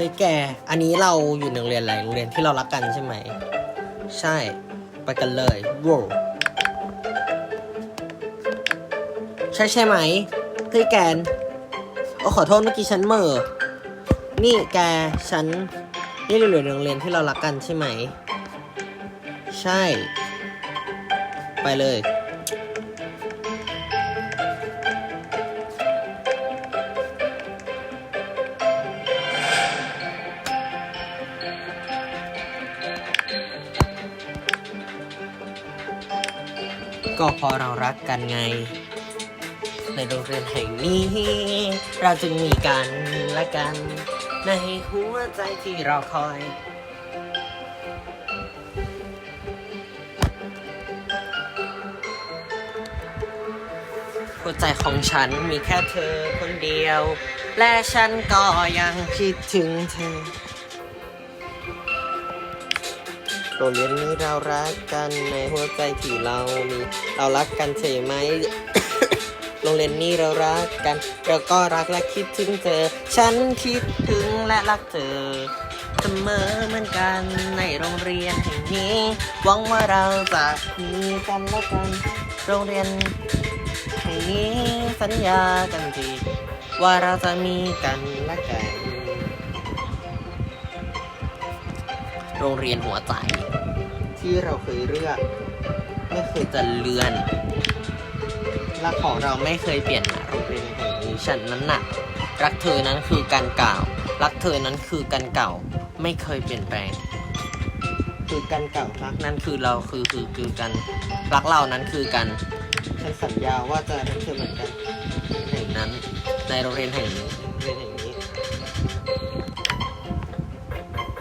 เฮ้ยแก อันนี้เราอยู่โรงเรียนอะไร โรงเรียนที่เรารักกันใช่ไหม ใช่ ไปกันเลยว้าวใช่ใช่ไหม เฮ้ยแกน โอ้ขอโทษเมื่อกี้ฉันเหม่อ นี่แก ฉัน นี่เราอยู่โรงเรียนที่เรารักกันใช่ไหม ใช่ ไปเลย ก็เพอเรารักกันไง ในโรงเรียนแห่งนี้ เราจึงมีกันและกัน ในหัวใจที่เราคอย หัวใจของฉันมีแค่เธอคนเดียว และฉันก็ยังคิดถึงเธอ โรงเรียนนี้เรารักกันในหัวใจที่เรามีเรารักกันใช่ไหม โรงเรียนนี้เรารักกันเราก็รักและคิดถึงเธอ ฉันคิดถึงและรักเธอเสมอเหมือนกันในโรงเรียนแห่งนี้หวังว่าเราจะมีกันและกัน โรงเรียนแห่งนี้สัญญากันทีว่าเราจะมีกันและกัน โรงเรียนหัวใจ ที่เราเคยเลือก ไม่เคยจะเลื่อนและของเราไม่เคยเปลี่ยนนะโรงเรียนแห่งนี้ฉันนั้นน่ะรักเธอนั้นคือการกล่าว รักเธอนั้นคือการเก่า ไม่เคยเปลี่ยนแปลง คือการเก่ารักนั้นคือเราคือคือคือกัน รักเรานั้นคือกันฉันสัญญาว่าจะรักเธอเหมือนกันแห่งนั้น ในโรงเรียนแห่งนี้โรงเรียนแห่งนี้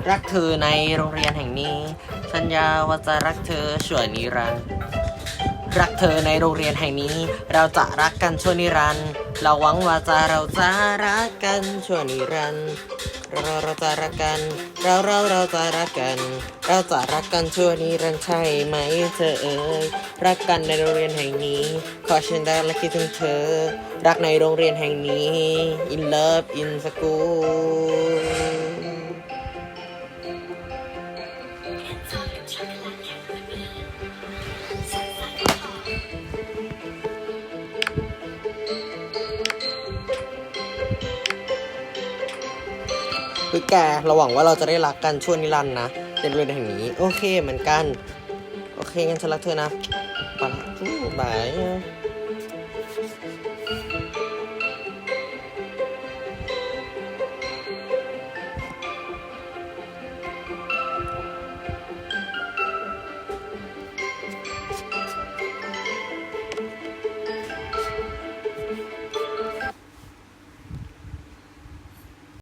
รักเธอในโรงเรียนแห่งนี้ สัญญาว่าจะรักเธอชั่วนิรันดร์รักเธอในโรงเรียนแห่งนี้ เราจะรักกันชั่วนิรันดร์เราหวังว่าจะเราจะรักกันชั่วนิรันดร์เราเราจะรักกันเราเราเราจะรักกัน เราจะรักกันชั่วนิรันดร์ใช่ไหมเธอเอ๋ยรักกันในโรงเรียนแห่งนี้ ขอฉันได้และคิดถึงเธอ รักในโรงเรียนแห่งนี้ in love in school คือแกเราหวังว่าเราจะได้รักกันช่วนิรันดร์นะในเรียนแห่งนี้ โอเคเหมือนกัน โอเคงั้นฉันรักเธอนะไปละอู้บาย